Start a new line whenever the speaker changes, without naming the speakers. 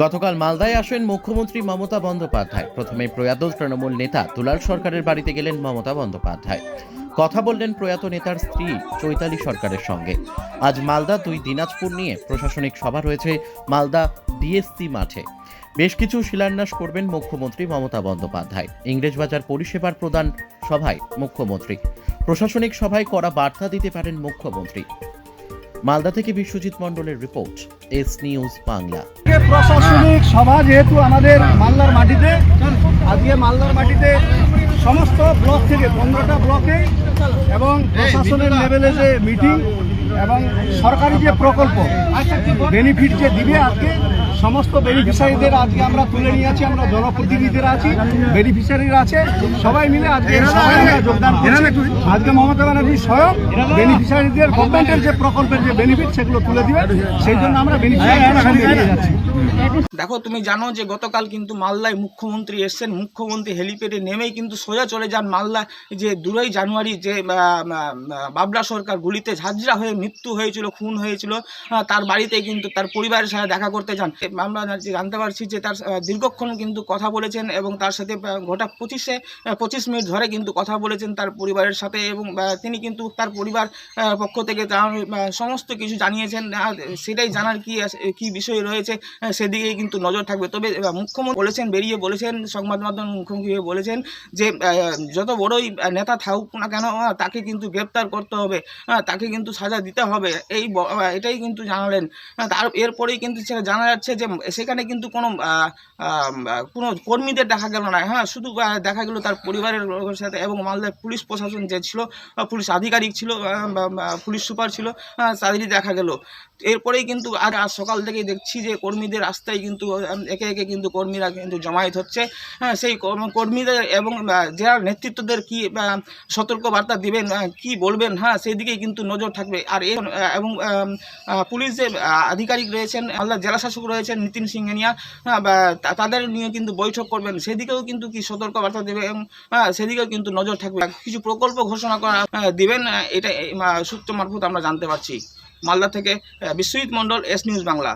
গতকাল মালদায় আসেন মুখ্যমন্ত্রী মমতা বন্দ্যোপাধ্যায়। প্রথমে প্রয়াত তৃণমূল নেতা দুলাল সরকারের বাড়িতে গেলেন মমতা বন্দ্যোপাধ্যায়। কথা বললেন প্রয়াত নেতার স্ত্রী চৈতালি সরকারের সঙ্গে। আজ মালদা দুই দিনাজপুর নিয়ে প্রশাসনিক সভা রয়েছে মালদা ডিএসসি মাঠে। বেশ কিছু শিলান্যাস করবেন মুখ্যমন্ত্রী মমতা বন্দ্যোপাধ্যায়। ইংরেজবাজার পরিষেবার প্রদান সভায় মুখ্যমন্ত্রী। প্রশাসনিক সভায় করা বার্তা দিতে পারেন মুখ্যমন্ত্রী। মালদা থেকে বিশ্বজিৎ মন্ডলের রিপোর্ট, এস নিউজ বাংলা।
প্রশাসনিক সভা যেহেতু আমাদের মালদার মাটিতে, আজকে মালদার মাটিতে সমস্ত ব্লক থেকে, পনেরোটা ব্লকে এবং প্রশাসনের লেভেলে যে মিটিং এবং সরকারি যে প্রকল্প বেনিফিট যে দিবে আজকে সমস্ত বেনিফিশিয়ারিদের আজকে আমরা তুলে নিয়ে আছি আমরা জনপ্রতিনিধিরা আছি বেনিফিশিয়ারিরা আছে সবাই মিলে আজকে যোগদান আজকে মমতা ব্যানার্জি স্বয়ং বেনিফিশিয়ারিদের গভর্নমেন্টের যে প্রকল্পের যে বেনিফিট সেগুলো তুলে দিবে সেই জন্য আমরা বেনিফিশিয়ারি সঙ্গে এগিয়ে যাচ্ছি।
দেখো, তুমি জানো যে গতকাল কিন্তু মালদায় মুখ্যমন্ত্রী এসছেন। মুখ্যমন্ত্রী হেলিপ্যাডে নেমেই কিন্তু সোজা চলে যান মালদা যে দুই জানুয়ারি যে বাবলা সরকার গুলিতে ঝাঁঝরা হয়ে মৃত্যু হয়েছিল, খুন হয়েছিল তার বাড়িতে কিন্তু তার পরিবারের সাথে দেখা করতে যান। আমরা জানতে পারছি যে তার দীর্ঘক্ষণ কিন্তু কথা বলেছেন এবং তার সাথে গোটা পঁচিশে পঁচিশ মিনিট ধরে কিন্তু কথা বলেছেন তার পরিবারের সাথে এবং তিনি কিন্তু তার পরিবার পক্ষ থেকে তার সমস্ত কিছু জানিয়েছেন। সেটাই জানার কি কি বিষয় রয়েছে সেদিকেই কিন্তু নজর থাকবে। তবে মুখ্যমন্ত্রী বলেছেন, বেরিয়ে বলেছেন, সংবাদ মাধ্যম মুখ্যমন্ত্রী হয়ে বলেছেন যে যত বড়ই নেতা থাকুক না কেন তাকে কিন্তু গ্রেপ্তার করতে হবে তাকে কিন্তু সাজা দিতে হবে। এই এটাই কিন্তু জানালেন। তার, এরপরেই কিন্তু সেটা জানা যাচ্ছে যে, সেখানে কিন্তু কোনো কোনো কর্মীদের দেখা গেল না। হ্যাঁ শুধু দেখা গেল তার পরিবারের লোকের সাথে এবং মালদার পুলিশ প্রশাসন যে ছিল পুলিশ আধিকারিক ছিল পুলিশ সুপার ছিল তাদেরই দেখা গেল। এরপরেই কিন্তু আর আজ সকাল থেকেই দেখছি যে কর্মীদের রাস্তায় কিন্তু একে একে কিন্তু কর্মীরা কিন্তু জমায়েত হচ্ছে। হ্যাঁ সেই কর্ম- কর্মীদের এবং যারা নেতৃত্বদের কি সতর্কবার্তা দিবেন কি বলবেন? হ্যাঁ সেই দিকেই কিন্তু নজর থাকবে। আর এবং পুলিশ যে আধিকারিক রয়েছেন আল্লাহ জেলা শাসক রয়েছেন নীতিন সিংহানিয়া হ্যাঁ, তাদের নিয়ে কিন্তু বৈঠক করবেন। সেদিকেও কিন্তু কি সতর্কবার্তা দেবে এবং সেদিকেও কিন্তু নজর থাকবে। কিছু প্রকল্প ঘোষণা করা দিবেন এটা সূত্র মারফত আমরা জানতে পারছি। মালদা থেকে বিশ্বজিৎ মণ্ডল এস নিউজ বাংলা।